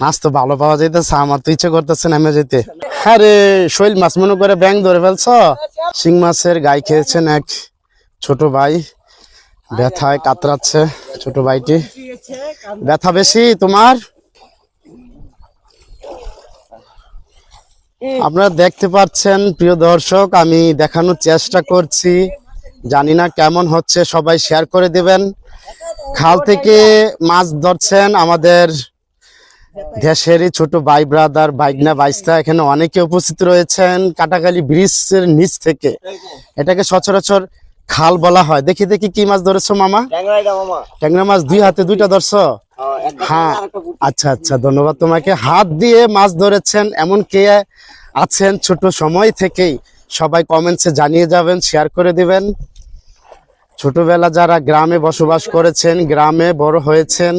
মাছ তো ভালো পাওয়া যাইতেছে, আমার তো ইচ্ছে করতেছে নামে যেতে। আরে, শৈল মাছ মনে করে ব্যাং ধরে ফেলছ? শিং মাছের গায়ে খেয়েছেন এক ছোট ভাই। ব্যথায় কাতরাচ্ছে ছোট ভাইটি। ব্যথা বেশি তোমার? আপনারা দেখতে পাচ্ছেন, প্রিয় দর্শক, আমি দেখানোর চেষ্টা করছি। জানি না কেমন হচ্ছে, সবাই শেয়ার করে দেবেন। খাল থেকে মাছ ধরছেন আমাদের দেশেরই ছোট ভাই ব্রাদার বাইকনা বাইস্তা এখানে অনেকে উপস্থিত রয়েছেন কাটাকালি ব্রিজের নিচ থেকে। এটাকে সচরাচর খাল বলা হয়। দেখি দেখি কি মাছ ধরেছো মামা? ট্যাংরা মাছ দুই হাতে দুইটা ধরছো? হ্যাঁ আচ্ছা আচ্ছা ধন্যবাদ তোমাকে। হাত দিয়ে মাছ ধরেছেন এমন কে আছেন ছোট সময় থেকেই? সবাই কমেন্টসে জানিয়ে যাবেন শেয়ার করে দিবেন। ছোটবেলা যারা গ্রামে বসবাস করেছেন গ্রামে বড় হয়েছেন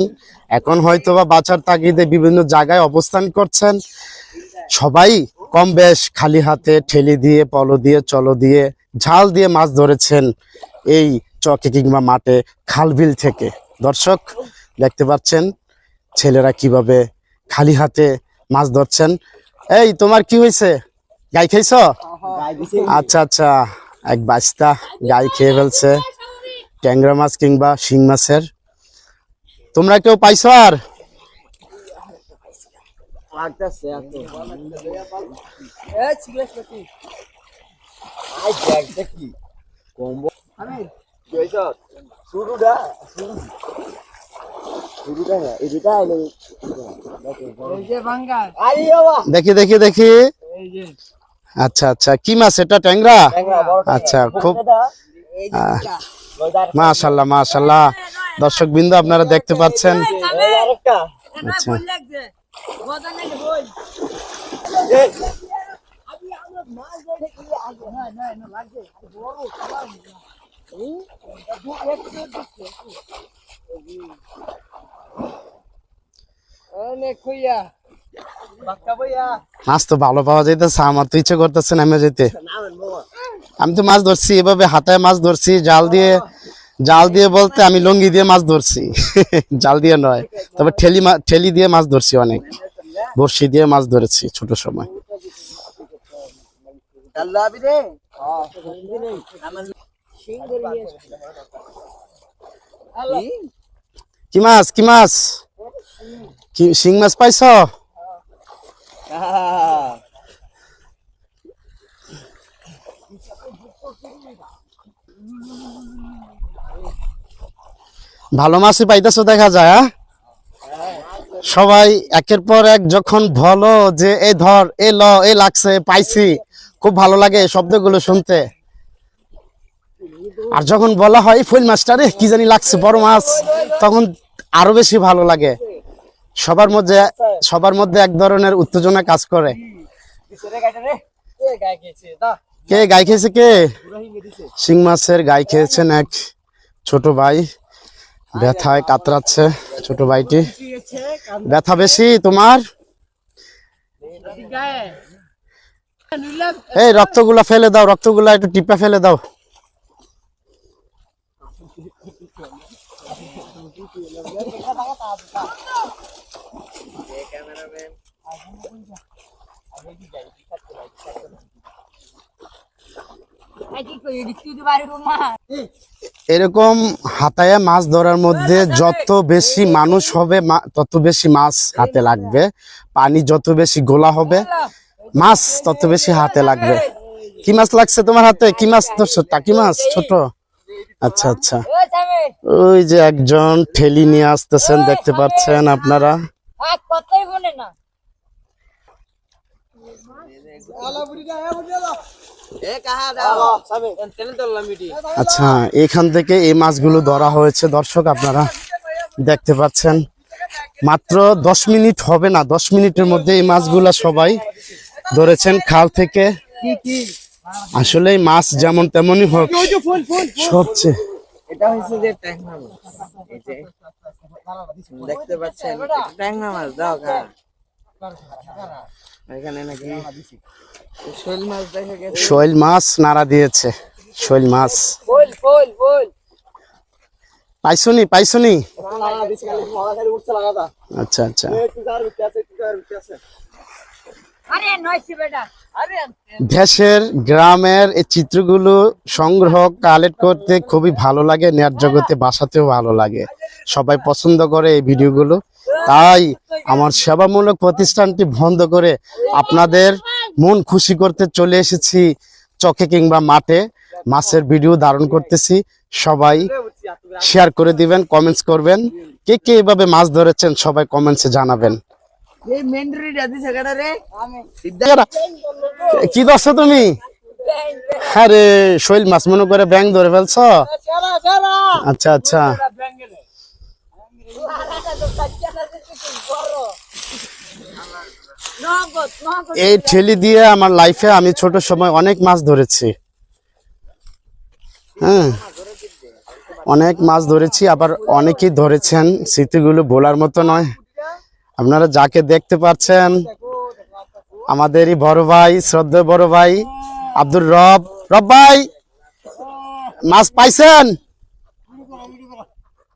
এখন হয়তোবা বাঁচার তাগিদে বিভিন্ন জায়গায় অবস্থান করছেন। সবাই কম বেশ খালি হাতে ঠেলি দিয়ে, পলো দিয়ে, চলো দিয়ে, ঝাল দিয়ে মাছ ধরেছেন এই চকে কিংবা মাঠে খালবিল থেকে। দর্শক, দেখতে পাচ্ছেন ছেলেরা কীভাবে খালি হাতে মাছ ধরছেন। এই, তোমার কি হয়েছে? গাই খাইছ? আচ্ছা আচ্ছা এক বাস্তা গাই খেয়ে ফেলছে। ট্যাংরা মাছ কিংবা শিং মাছের তোমরা কেউ পাইছো আর? দেখি দেখি। দেখি আচ্ছা আচ্ছা। কি মাছ এটা ট্যাংরা? আচ্ছা খুব মাশাল্লাহ মাশাল্লাহ দর্শক বিন্দু আপনারা দেখতে পাচ্ছেন। আচ্ছা। মাছ তো ভালো পাওয়া যাইতেছে, আমার তো ইচ্ছে করতেছে নামে যেতে আমি তো মাছ ধরছি, এভাবে হাতায় মাছ ধরছি, জাল দিয়ে জাল দিয়ে বলতে আমি লঙ্গি দিয়ে মাছ ধরছি। জাল দিয়ে নয়, তবে ঠেলি ঠেলি দিয়ে মাছ ধরছি অনেক। বড়শি দিয়ে মাছ ধরেছি ছোট সময়। কি মাছ কি মাছ? শিং মাছ পাইছ? ভালো মাছই পাইতেছো, দেখা যায় হ্যাঁ? সবাই একের পর এক যখন বলো যে এই ধর, এ ল, এ লাগছে, পাইছি। খুব ভালো লাগে শব্দগুলো শুনতে। আর যখন বলা হয় ফুল মাছটা রে, কি জানি লাগছে, বড় মাছ, তখন আরও বেশি ভালো লাগে। সবার মধ্যে সবার মধ্যে এক ধরনের উত্তেজনা কাজ করে। কে গাই খেয়েছে কে? শিং মাছের গাই খেয়েছেন এক ছোট ভাই। ব্যথায় কাতরাচ্ছে ছোট ভাইটি। ব্যথা বেশি তোমার? এই রক্তগুলা ফেলে দাও, রক্তগুলা একটু টিপা ফেলে দাও। এরকম হাতায় মাছ ধরার মধ্যে যত বেশি মানুষ হবে মা- তত বেশি মাছ হাতে লাগবে। পানি যত বেশি গোলা হবে মাছ তত বেশি হাতে লাগবে। কি মাছ লাগছে তোমার হাতে? কি মাছ ধরছো টাকি মাছ? ছোট? আচ্ছা আচ্ছা। ওই যে একজন ঠেলি নিয়ে আসতেছেন দেখতে পাচ্ছেন আপনারা? কথাই না। আচ্ছা এখান থেকে এই মাছগুলো ধরা হয়েছে দর্শক আপনারা দেখতে পাচ্ছেন। মাত্র দশ মিনিট হবে না দশ মিনিটের মধ্যে এই মাছগুলা সবাই ধরেছেন খাল থেকে। আসলে মাছ যেমন তেমনই হোক সবচেয়ে এটা হচ্ছে যে ট্যাংরা মাছ। এই যে দেখতে পাচ্ছেন ট্যাংরা মাছ দাও শোল মাছ নাড়া দিয়েছে শৈল মাছ। বল বল বল। পাইছনি পাইছনি? আচ্ছা আচ্ছা। আরে দেশের গ্রামের এই চিত্রগুলো সংগ্রহ কালেক্ট করতে খুবই ভালো লাগে নেট জগতে বাসাতেও ভালো লাগে। সবাই পছন্দ করে এই ভিডিওগুলো। তাই আমার সেবামূলক প্রতিষ্ঠানটি বন্ধ করে আপনাদের মন খুশি করতে চলে এসেছি চকে কিংবা মাঠে। মাছের ভিডিও ধারণ করতেছি। সবাই শেয়ার করে দিবেন কমেন্টস করবেন। কে কে এভাবে মাছ ধরেছেন সবাই কমেন্টসে জানাবেন। রে। কি ধরছো তুমি? আরে শৈল মাছ মনে করে ব্যাং ধরে ফেলছ? আচ্ছা আচ্ছা নগদ এই ঠেলি দিয়ে আমার লাইফে আমি ছোট সময় অনেক মাছ ধরেছি। হ্যাঁ অনেক মাছ ধরেছি, আবার অনেকেই ধরেছেন, স্মৃতিগুলো বলার মতো নয়। আপনারা যাকে দেখতে পাচ্ছেন, আমাদেরই বড় ভাই, শ্রদ্ধেয় বড় ভাই, আব্দুর রব। রব ভাই, মাছ পাইছেন?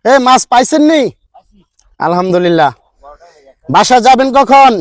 এ, মাছ পাইছেন নি আলহামদুলিল্লাহ। বাসা যাবেন কখন?